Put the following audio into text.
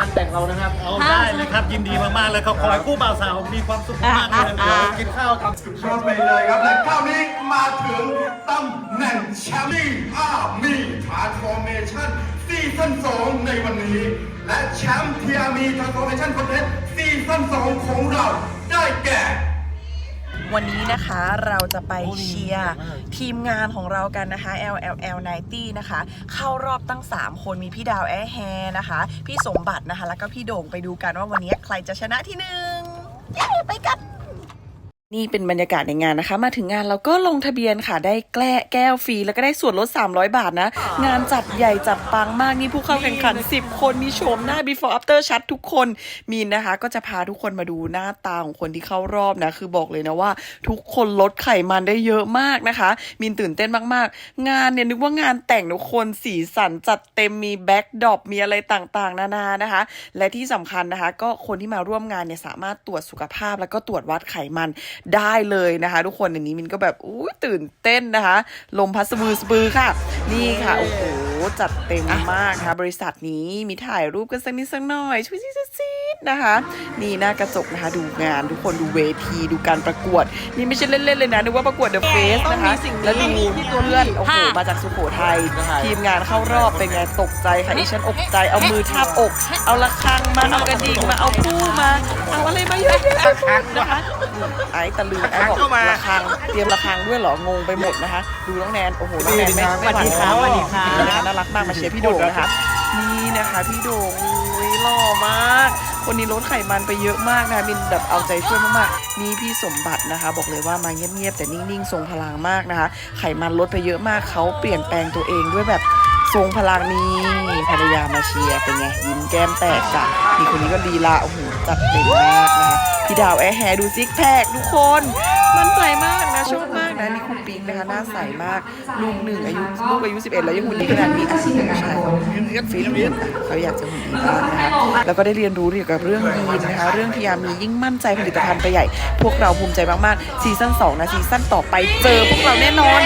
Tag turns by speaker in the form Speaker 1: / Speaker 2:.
Speaker 1: งานแต่งเรานะครับ
Speaker 2: เอาได้เลยครับยินดีมากๆเลยครับขอให้คู่บ่าวสาวมีความสุขมากๆเลย
Speaker 1: เดี๋ยว
Speaker 2: นะ
Speaker 1: กินข้าวกัน
Speaker 3: สุดยอดไปเลยครับและคราวนี้มาถึงตำแหน่งแชมป์ที่อามีทาร์ฟอร์เมชั่นซีซั่น2ในวันนี้ และแชมป์ที่อามีทาร์ฟอร์เมชั่นคอนเทสซีซั่น2ของเราได้แก่
Speaker 4: วันนี้นะคะเราจะไปเชียร์ทีมงานของเรากันนะคะ LLL 90นะคะ เข้ารอบตั้ง 3 คนมีพี่ดาวแอร์แฮนะคะ พี่สมบัตินะคะ แล้วก็พี่โด่งไปดูกันว่าวันนี้ใครจะชนะที่หนึ่งเย้ไปกัน นี่เป็นบรรยากาศในงานนะคะ มาถึงงานเราก็ลงทะเบียนค่ะ ได้แกล้แก้วฟรี แล้วก็ได้ส่วนลด 300 บาทนะ งานจัดใหญ่จัดปังมากนี่ผู้เข้าแข่งขัน 10 คนมีโฉมหน้า before after ชัดทุกคนมีนนะคะ ก็จะพาทุกคนมาดูหน้าตาของคนที่เข้ารอบนะ คือบอกเลยนะว่า ทุกคนลดไขมันได้เยอะมากนะคะ มีนตื่นเต้นมากๆ งานเนี่ยนึกว่างานแต่งทุกคนสีสันจัดเต็มมีแบ็กดอปมีอะไรต่างๆ นานานะคะ และที่สำคัญนะคะ ก็คนที่มาร่วมงานเนี่ยสามารถตรวจสุขภาพ แล้วก็ตรวจวัดไขมันได้เลยนะคะ ทุกคนอันนี้มินก็แบบอุ้ยตื่นเต้นนะคะ ลมพัดสบือสบือค่ะ นี่ค่ะโอ้โห จัดเต็มมากนะคะบริษัทนี้มีถ่ายรูปกันสักนิดสักหน่อยช่วยซิซิดนะคะ นี่หน้ากระจกนะคะดูงานทุกคนดูเวทีดูการประกวด นี่ไม่ใช่เล่นๆเลยนะนึกว่าประกวดเดอะเฟสนะคะแล้วดูเพื่อนโอ้โหมาจากสุโขทัยทีมงานเข้ารอบเป็นไงตกใจค่ะดิฉันอกใจเอามือทาบอก เอาระฆังมาเอากระดิ่งมาเอาผู้มาเอาอะไรมาเยอะแยะไปหมดนะคะไอ้ตะลือไอ้บอกระฆังเตรียมระฆังด้วยเหรองงไปหมดนะคะ ดูน้องแนนโอ้โหน้องแนนไม่ไม่หวั่น
Speaker 2: สวัสดีครับ
Speaker 4: นี่นะคะน่ารักมากมาเชียร์พี่โด่งนะคะนี่นะคะ พี่โด่งอุ้ยหล่อมาก คนนี้ลดไขมันไปเยอะมากนะคะมินแบบเอาใจช่วยมากๆนี่พี่สมบัตินะคะ บอกเลยว่ามาเงียบๆแต่นิ่งๆทรงพลังมากนะคะ ไขมันลดไปเยอะมากเขาเปลี่ยนแปลงตัวเองด้วยแบบทรงพลังนี้ภรรยามาเชียร์เป็นไงยิ้มแก้มแตกจ้ะนี่คนนี้ก็ดีละโอ้โหจัดเต็มมากนะคะพี่ดาวแอร์แฮร์ดูซิกแพคทุกคน มั่นใจมาก งนะคะหน้าใสมากลูกหนึ่งอายุลูกอายุ 11 แล้วยังหุ่นดีขนาดนี้อาชีพผู้ชายเขาเรียกฟีดฟีดเขาอยากจะหุ่นดีบ้างนะคะแล้วก็ได้เรียนรู้เกี่ยวกับเรื่องยีนนะคะเรื่องที่ยามียิ่งมั่นใจผลิตภัณฑ์ไปใหญ่ พวกเราภูมิใจมากๆซีซั่น2นะซีซั่นต่อไปเจอพวกเราแน่นอน